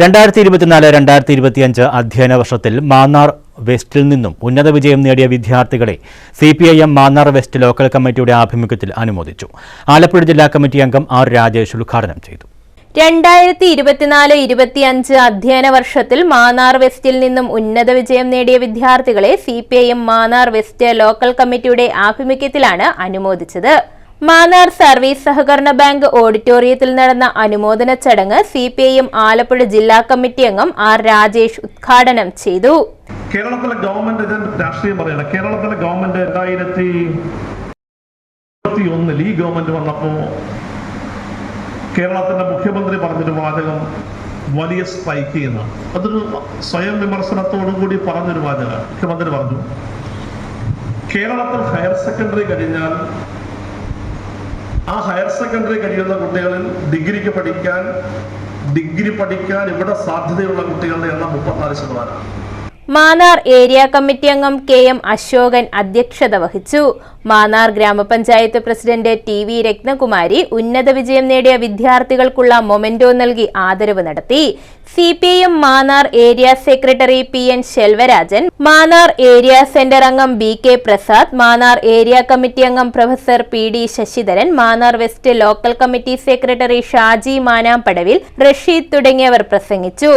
രണ്ടായിരത്തി ഇരുപത്തിനാല് രണ്ടായിരത്തി ഇരുപത്തിയഞ്ച് അധ്യയന വർഷത്തിൽ മാന്നാർ വെസ്റ്റിൽ നിന്നും ഉന്നത വിജയം നേടിയ വിദ്യാർത്ഥികളെ C P I M Mannar west local കമ്മിറ്റിയുടെ ആഭിമുഖ്യത്തിൽ അനുമോദിച്ചു. ആലപ്പുഴ ജില്ലാ കമ്മിറ്റി അംഗം ആർ രാജേഷ് ഉദ്ഘാടനം ചെയ്തു. രണ്ടായിരത്തി ഇരുപത്തിനാല് ഇരുപത്തിയഞ്ച് അധ്യയന വർഷത്തിൽ മാന്നാർ വെസ്റ്റിൽ നിന്നും ഉന്നത വിജയം നേടിയ വിദ്യാർത്ഥികളെ C P I M Mannar west local കമ്മിറ്റിയുടെ ആഭിമുഖ്യത്തിലാണ് അനുമോദിച്ചത്. മാന്നാർ സർവീസ് സഹകരണ ബാങ്ക് ഓഡിറ്റോറിയത്തിൽ നടന്ന അനുമോദന ചടങ്ങ് C P I M Alappuzha ജില്ലാ കമ്മിറ്റി അംഗം ആർ രാജേഷ് ഉദ്ഘാടനം ചെയ്തു. കേരളത്തിലെ ഗവൺമെന്റ് രാഷ്ട്രീയം പറയണം. കേരളത്തിലെ ഗവൺമെന്റ് രണ്ടായിരത്തി ഒന്നിൽ ഈ ഗവൺമെന്റ് വന്നപ്പോ കേരളത്തിന്റെ മുഖ്യമന്ത്രി പറഞ്ഞൊരു വാചകം വലിയ സ്പൈക്ക് ചെയ്യുന്ന അതൊരു സ്വയം വിമർശനത്തോടു കൂടി പറഞ്ഞൊരു വാചകമാണ്. മുഖ്യമന്ത്രി പറഞ്ഞു കേരളത്തിൽ ഹയർ സെക്കൻഡറി കഴിഞ്ഞാൽ ആ ഹയർ സെക്കൻഡറി കഴിയുന്ന കുട്ടികളിൽ ഡിഗ്രിക്ക് പഠിക്കാൻ ഡിഗ്രി പഠിക്കാൻ ഇവിടെ സാധ്യതയുള്ള കുട്ടികളുടെ എണ്ണം മുപ്പത്തിനാല് ശതമാനം. മാനാർ ഏരിയ കമ്മിറ്റി അംഗം കെ എം അശോകൻ അധ്യക്ഷത വഹിച്ചു. മാനാർ ഗ്രാമപഞ്ചായത്ത് പ്രസിഡന്റ് ടി വി രത്നകുമാരി ഉന്നത വിജയം നേടിയ വിദ്യാർത്ഥികൾക്കുള്ള മൊമെന്റോ നൽകി ആദരവ് നടത്തി. C P M Mannar area secretary P N Selvarajan Mannar area centre അംഗം B K Prasad Mannar area committee അംഗം professor P D Sasidharan Mannar west local committee secretary Shaji മാനാംപടവിൽ Rasheed തുടങ്ങിയവർ പ്രസംഗിച്ചു.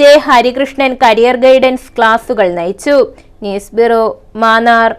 ജെ ഹരികൃഷ്ണൻ കരിയർ ഗൈഡൻസ് ക്ലാസുകൾ നയിച്ചു. News bureau Mannar.